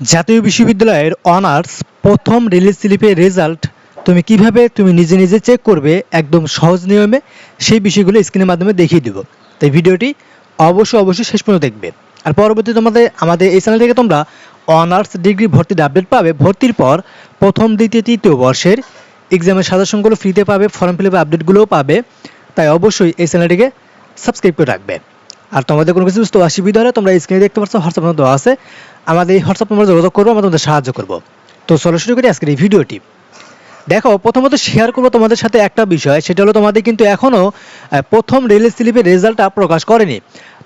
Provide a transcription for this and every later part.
জাতীয় বিশ্ববিদ্যালয়ের অনার্স প্রথম রিলিজ স্লিপের রেজাল্ট তুমি কীভাবে তুমি নিজে নিজে চেক করবে একদম সহজ নিয়মে সেই বিষয়গুলো স্ক্রিনের মাধ্যমে দেখিয়ে দেবো। তাই ভিডিওটি অবশ্যই অবশ্যই শেষ পর্যন্ত দেখবে। আর পরবর্তী তোমাদের, আমাদের এই চ্যানেল থেকে তোমরা অনার্স ডিগ্রি ভর্তির আপডেট পাবে। ভর্তির পর প্রথম, দ্বিতীয়, তৃতীয় বর্ষের এক্সামের সাজেশনগুলো ফ্রিতে পাবে ফর্ম ফিল আপ আপডেটগুলোও পাবে। তাই অবশ্যই এই চ্যানেলটিকে সাবস্ক্রাইব করে রাখবে। আর তোমাদের কোনো কিছু বুঝতে অসুবিধা হলে তোমরা স্ক্রিনে দেখতে পাচ্ছ হোয়াটসঅ্যাপ নম্বর দেওয়া আছে। আমাদের এই হোয়াটসঅ্যাপ নম্বরে যোগাযোগ করব, আমরা তোমাদের সাহায্য করব। তো চলো শুরু করি আজকের এই ভিডিওটি। দেখো, প্রথমত শেয়ার করব তোমাদের সাথে একটা বিষয়, সেটা হলো তোমাদের কিন্তু এখনও প্রথম রিলিজ স্লিপের রেজাল্টটা প্রকাশ করেনি।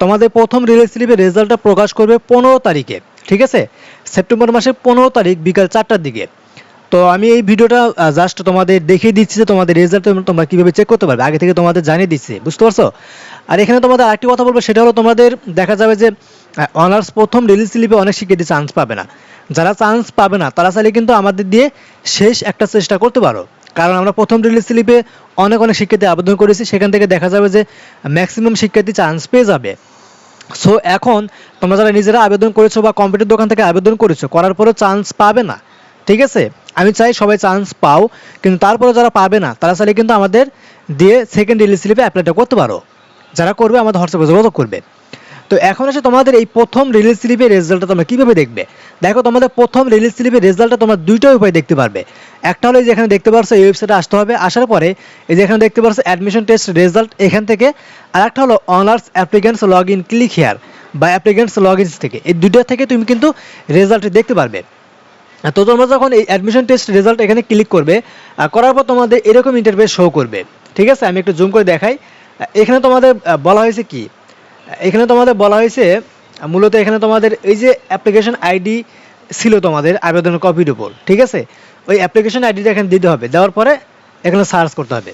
তোমাদের প্রথম রিলিজ স্লিপের রেজাল্টটা প্রকাশ করবে পনেরো তারিখে, ঠিক আছে? সেপ্টেম্বর মাসের পনেরো তারিখ বিকাল চারটার দিকে। তো আমি এই ভিডিওটা জাস্ট তোমাদের দেখিয়ে দিচ্ছি যে তোমাদের রেজাল্ট তোমরা কীভাবে চেক করতে পারবে। আগে থেকে তোমাদের জানিয়ে দিচ্ছে, বুঝতে পারছ? আর এখানে তোমাদের আরেকটি কথা বলব, সেটা হলো তোমাদের দেখা যাবে যে অনার্স প্রথম রিলিজ স্লিপে অনেক শিক্ষার্থী চান্স পাবে না। যারা চান্স পাবে না, তারা চাইলে কিন্তু আমাদের দিয়ে শেষ একটা চেষ্টা করতে পারো। কারণ আমরা প্রথম রিলিজ স্লিপে অনেক অনেক শিক্ষার্থী আবেদন করেছি, সেখান থেকে দেখা যাবে যে ম্যাক্সিমাম শিক্ষার্থী চান্স পেয়ে যাবে। সো এখন তোমরা যারা নিজেরা আবেদন করেছ বা কম্পিউটার দোকান থেকে আবেদন করেছ, করার পরেও চান্স পাবে না। ঠিক আছে? আমি চাই সবাই চান্স পাও, কিন্তু তারপরে যারা পাবে না, তারা চাইলে কিন্তু আমাদের দিয়ে সেকেন্ড রিলিজ স্লিপে অ্যাপ্লাইটা করতে পারো। যারা করবে, আমাদের হোয়াটসঅ্যাপে যোগাযোগ করবে। তো এখন এসে তোমাদের এই প্রথম রিলিজ স্লিপের রেজাল্টটা তোমরা কীভাবে দেখবে? দেখো, তোমাদের প্রথম রিলিজ স্লিপের রেজাল্টটা তোমরা দুইটা উপায় দেখতে পারবে। একটা হলো এই যে এখানে দেখতে পারছ, এই ওয়েবসাইটে আসতে হবে, আসার পরে এই যে এখানে দেখতে পারছ অ্যাডমিশন টেস্ট রেজাল্ট এখান থেকে। আর একটা হলো honours applicants log in click here বা অ্যাপ্লিকেন্টস লগ ইন থেকে। এই দুইটা থেকে তুমি কিন্তু রেজাল্ট দেখতে পারবে। তো তোমরা যখন এই অ্যাডমিশন টেস্ট রেজাল্ট এখানে ক্লিক করবে করার পর তোমাদের এরকম ইন্টারভিউ শো করবে। ঠিক আছে? আমি একটু জুম করে দেখাই। এখানে তোমাদের বলা হয়েছে কি? এখানে তোমাদের বলা হয়েছে মূলত এখানে তোমাদের এই যে অ্যাপ্লিকেশন আইডি ছিল তোমাদের আবেদনের কপির উপর। ঠিক আছে? ওই অ্যাপ্লিকেশন আইডিটা এখানে দিতে হবে। দেওয়ার পরে এখানে সার্চ করতে হবে।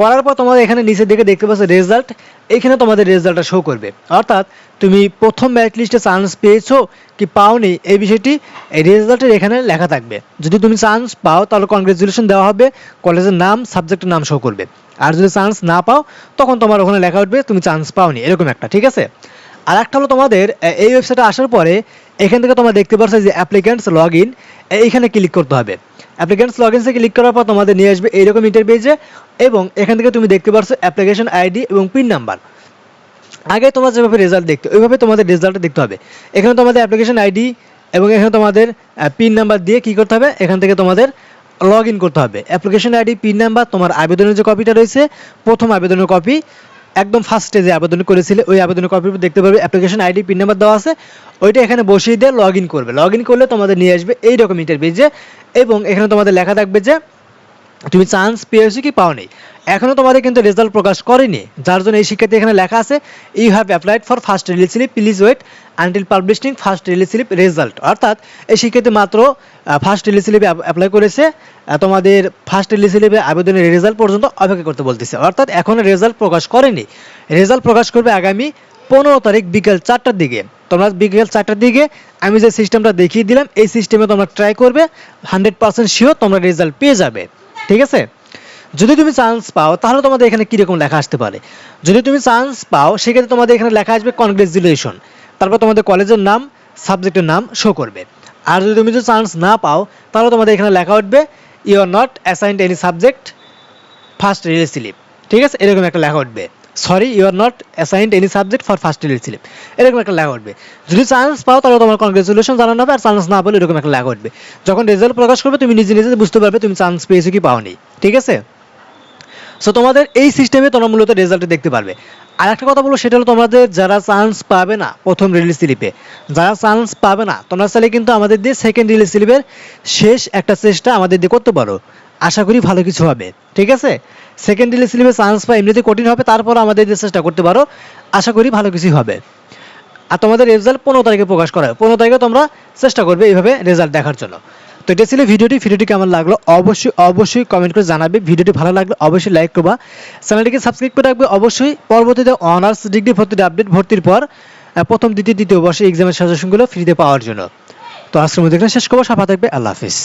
করার পর তোমাদের এখানে নিচের দিকে দেখতে পাচ্ছ রেজাল্ট এখানে তোমাদের রেজাল্টটা শো করবে। অর্থাৎ তুমি প্রথম ম্যারিট লিস্টে চান্স পেয়েছ কি পাওনি, এই বিষয়টি এই রেজাল্টের এখানে লেখা থাকবে। যদি তুমি চান্স পাও, তাহলে কনগ্রেচুলেশন দেওয়া হবে কলেজের নাম সাবজেক্টের নাম শো করবে। আর যদি চান্স না পাও, তখন তোমার ওখানে লেখা উঠবে, তুমি চান্স পাওনি, এরকম একটা, ঠিক আছে? আর একটা হলো তোমাদের এই ওয়েবসাইটে আসার পরে এখান থেকে তোমরা দেখতে পাচ্ছ যে অ্যাপ্লিক্যান্টস লগ ইন এইখানে ক্লিক করতে হবে। অ্যাপ্লিক্যান্টস লগ ইনসে ক্লিক করার পর তোমাদের নিয়ে আসবে এইরকম ইন্টারভিউজে এবং এখান থেকে তুমি দেখতে পাচ্ছ অ্যাপ্লিকেশন আইডি এবং পিন নাম্বার আগে তোমরা যেভাবে রেজাল্ট দেখতে, ওইভাবে তোমাদের রেজাল্টটা দেখতে হবে। এখানে তোমাদের অ্যাপ্লিকেশন আইডি এবং এখানে তোমাদের পিন নাম্বার দিয়ে কি করতে হবে? এখান থেকে তোমাদের লগ ইন করতে হবে। অ্যাপ্লিকেশন আইডি পিন নাম্বার তোমার আবেদনের যে কপিটা রয়েছে, প্রথম আবেদনের কপি একদম ফার্স্টে যে আবেদন করেছিলে, ওই আবেদনের কপি দেখতে পারবে অ্যাপ্লিকেশন আইডি পিন নাম্বার দেওয়া আছে, ওইটা এখানে বসিয়ে দিয়ে লগ করবে। লগ করলে তোমাদের নিয়ে আসবে এই রকম ইন্টারভিউজে এবং এখানে তোমাদের লেখা থাকবে যে তুমি চান্স পেয়েছ কি পাওনি? এখনও তোমাদের কিন্তু রেজাল্ট প্রকাশ করেনি। যার জন্য এই শিক্ষার্থী এখানে লেখা আছে you have applied for first release slip please wait until publishing first release slip result অর্থাৎ এই শিক্ষার্থী মাত্র ফার্স্ট রিলিজ স্লিপে অ্যাপ্লাই করেছে তোমাদের ফার্স্ট রিলিজ স্লিপে আবেদনের রেজাল্ট পর্যন্ত অপেক্ষা করতে বলতেছে। অর্থাৎ এখনও রেজাল্ট প্রকাশ করেনি। রেজাল্ট প্রকাশ করবে আগামী পনেরো তারিখ বিকেল চারটার দিকে। তোমরা বিকেল চারটার দিকে, আমি যে সিস্টেমটা দেখিয়ে দিলাম, এই সিস্টেমে তোমরা ট্রাই করবে হান্ড্রেড পার্সেন্ট শিওর তোমরা রেজাল্ট পেয়ে যাবে। ঠিক আছে? যদি তুমি চান্স পাও, তাহলে তোমাদের এখানে কীরকম লেখা আসতে পারে? যদি তুমি চান্স পাও, সেক্ষেত্রে তোমাদের এখানে লেখা আসবে কনগ্রেচুলেশন তারপর তোমাদের কলেজের নাম সাবজেক্টের নাম শো করবে। আর যদি তুমি যদি চান্স না পাও, তাহলে তোমাদের এখানে লেখা উঠবে you are not assigned any subject first release slip ঠিক আছে? এরকম একটা লেখা উঠবে। Sorry you are not assigned any subject for first release slip এরকম একটা লেখা উঠবে। যদি চান্স পাও, তাহলে তোমার কনগ্রেচুলেশন জানানো হবে, আর চান্স না পেলে এরকম একটা লেখা উঠবে। যখন রেজাল্ট প্রকাশ করবে, তুমি নিজে নিজে বুঝতে পারবে তুমি চান্স পেয়েছ কি পাওনি। ঠিক আছে? সো তোমাদের এই সিস্টেমে তোমরা মূলত রেজাল্ট দেখতে পারবে। আর একটা কথা বলব, সেটা হলো তোমাদের যারা চান্স পাবে না প্রথম রিলিজ স্লিপে যারা চান্স পাবে না, তোমরা চাইলে কিন্তু আমাদের দিয়ে সেকেন্ড রিলিজ স্লিপের শেষ একটা চেষ্টা আমাদের দিয়ে করতে পারো। আশা করি ভালো কিছু হবে, ঠিক আছে? সেকেন্ড রিলিজ স্লিপে চান্স পাওয়া এমনিতে কঠিন হবে তারপর আমাদের দিয়ে চেষ্টা করতে পারো, আশা করি ভালো কিছুই হবে। আর তোমাদের রেজাল্ট পনেরো তারিখে প্রকাশ করা হবে পনেরো তারিখে তোমরা চেষ্টা করবে এইভাবে রেজাল্ট দেখার জন্য। তো এটা ছিল ভিডিওটি ভিডিওটি কেমন লাগল অবশ্যই অবশ্যই কমেন্ট করে জানাবে। ভিডিওটি ভালো লাগলে অবশ্যই লাইক করবা। চ্যানেলটিকে সাবস্ক্রাইব করে রাখবে অবশ্যই। পরবর্তীতে অনার্স ডিগ্রি ভর্তির আপডেট ভর্তির পর প্রথম, দ্বিতীয়, তৃতীয় বর্ষে এক্সামের সাজেশনগুলো ফ্রিতে পাওয়ার জন্য। তো আজকের মধ্যে শেষ করব। সাফা থাকবে। আল্লাহ হাফিজ।